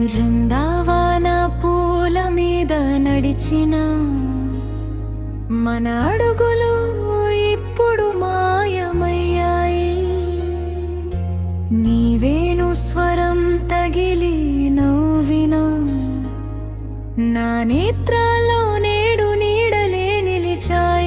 బృందావన పూల మీద నడిచిన మన అడుగులు ఇప్పుడు మాయమయ్యాయి. నీవేను స్వరం తగిలి నవ్వినా నా నేత్రాల్లో నేడు నీడలే నిలిచాయి.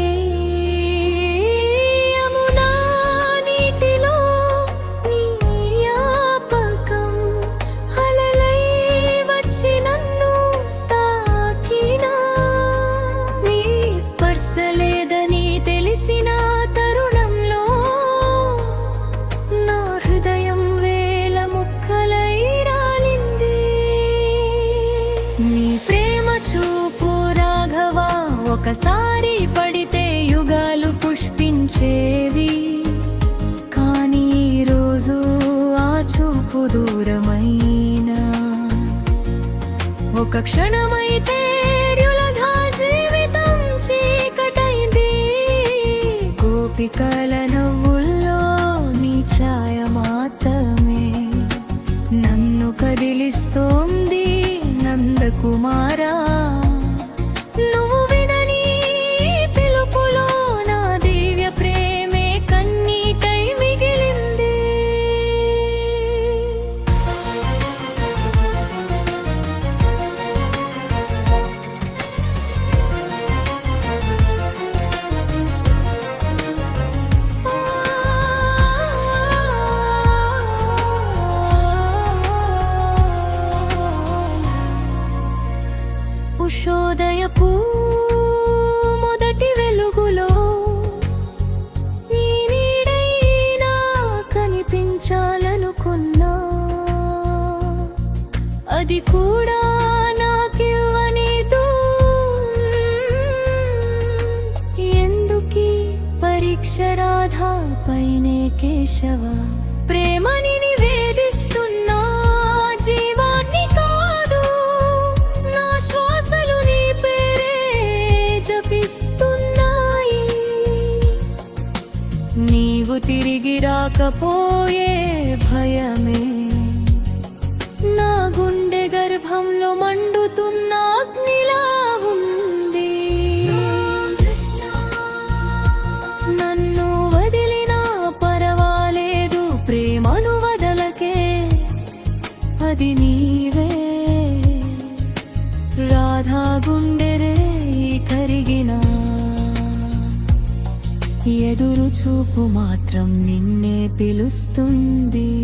ఒకసారి పడితే యుగాలు పుష్పించేవి. కానీ ఈరోజు ఆ చూపు దూరమైన. ఒక క్షణమైతే జీవితం చీకటైంది. గోపికల నవ్వుల్లో నీ ఛాయ మాత్రమే. నన్ను కదిలిస్తోంది నందకుమారా ఉషోదయపు మొదటి వెలుగులో నీ నీడైనా కనిపించాలనుకున్నా. అది కూడా నాకివ్వనీదు ఎందుకీ పరీక్ష రాధా పైనే కేశవ? ప్రేమని నీవు తిరిగి రాకపోయే భయమే. నా గుండె గర్భంలో మండుతున్న అగ్నిలా ఉంది. నన్ను వదిలినా పర్వాలేదు ప్రేమను వదలకే. అది నీవే. రాధా గుండె చూపు మాత్రం నిన్నే పిలుస్తుంది.